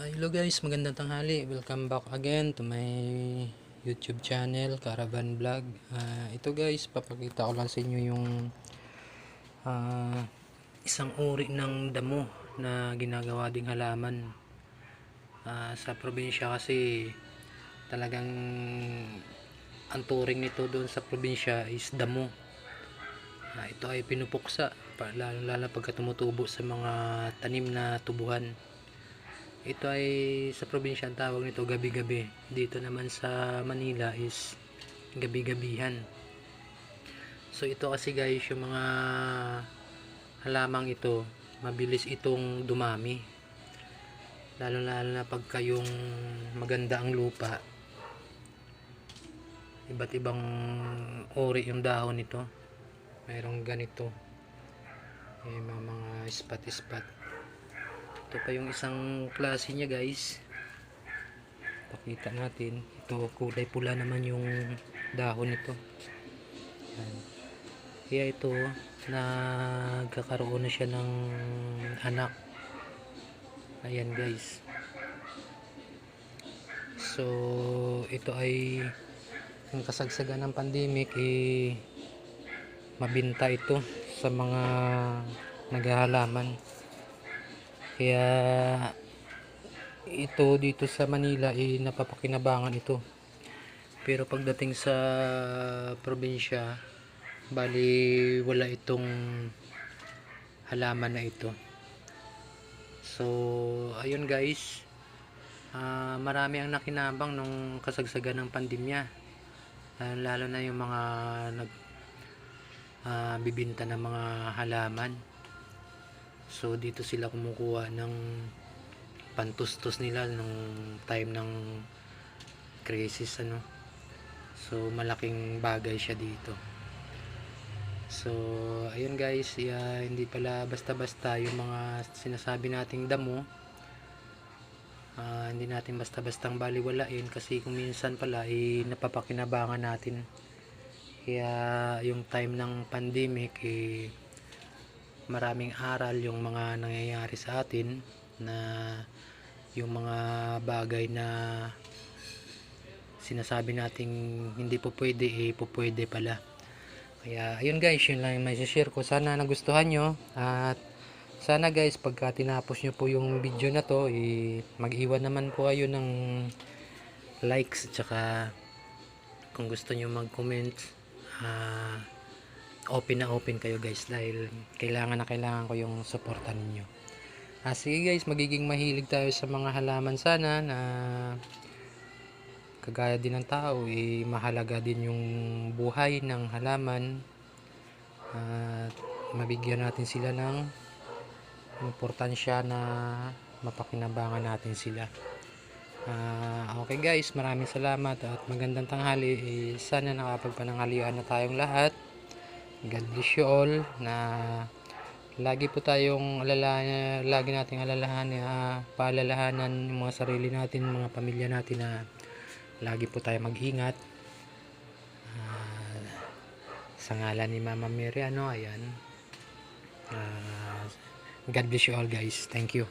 Hello guys, magandang tanghali. Welcome back again to my YouTube channel, Caravan Vlog. Ah, ito guys, papakita ko lang sa inyo yung ah, isang uri ng damo na ginagawa ding halaman. Ah, sa probinsya kasi talagang ang turing nito doon sa probinsya is damo. Ah, ito ay pinupuksa, lalo lalo pagka tumutubo sa mga tanim na tubuhan. Ito ay sa probinsya ang tawag nito gabi-gabi. Dito naman sa Manila is gabi-gabihan. So ito kasi guys yung mga halamang ito mabilis itong dumami. Lalo lalo na pagka yung maganda ang lupa. Iba't ibang uri yung dahon nito. Mayroong ganito. Eh, mga, mga spot-spot. Ito pa yung isang klase niya guys. Pakita natin. Ito kulay pula naman yung dahon nito. Yan. Kaya ito nagkakaroon na siya ng anak. Ayan guys. So ito ay yung kasagsagan ng pandemic eh mabinta ito sa mga naghahalaman. Kaya ito dito sa Manila eh napapakinabangan ito. Pero pagdating sa probinsya, bali wala itong halaman na ito. So, ayun guys. Ah, marami ang nakinabang nung kasagsagan ng pandemya. Ah, lalo na yung mga nag ah, bibinta ng mga halaman. So dito sila kumukuha ng pantustos nila nung time ng crisis ano. So malaking bagay siya dito. So ayun guys, yeah, hindi pala basta-basta yung mga sinasabi nating damo. Ah, hindi natin basta-bastang baliwalain kasi kung minsan pala eh, napapakinabangan natin. Kaya yung time ng pandemic eh, maraming aral yung mga nangyayari sa atin na yung mga bagay na sinasabi nating hindi po pwede eh po pwede pala. Kaya ayun guys yun lang yung may share ko. Sana nagustuhan nyo at sana guys pagka tinapos nyo po yung video na to eh, mag-iwan naman po kayo ng likes at saka kung gusto nyo mag-comment ah open na open kayo guys dahil kailangan na kailangan ko yung suporta ninyo. Ah, sige guys, magiging mahilig tayo sa mga halaman sana na kagaya din ng tao, eh, mahalaga din yung buhay ng halaman at mabigyan natin sila ng importansya na mapakinabangan natin sila. Ah, okay guys, maraming salamat at magandang tanghali. Eh, sana nakapagpananghalian na tayong lahat. God bless you all na lagi po tayong alala, lagi nating alalahan, uh, paalalahanan yung mga sarili natin, mga pamilya natin na lagi po tayo mag-ingat. Ah, sa ngalan ni Mama Mary, ano, ayan. Ah, God bless you all guys. Thank you.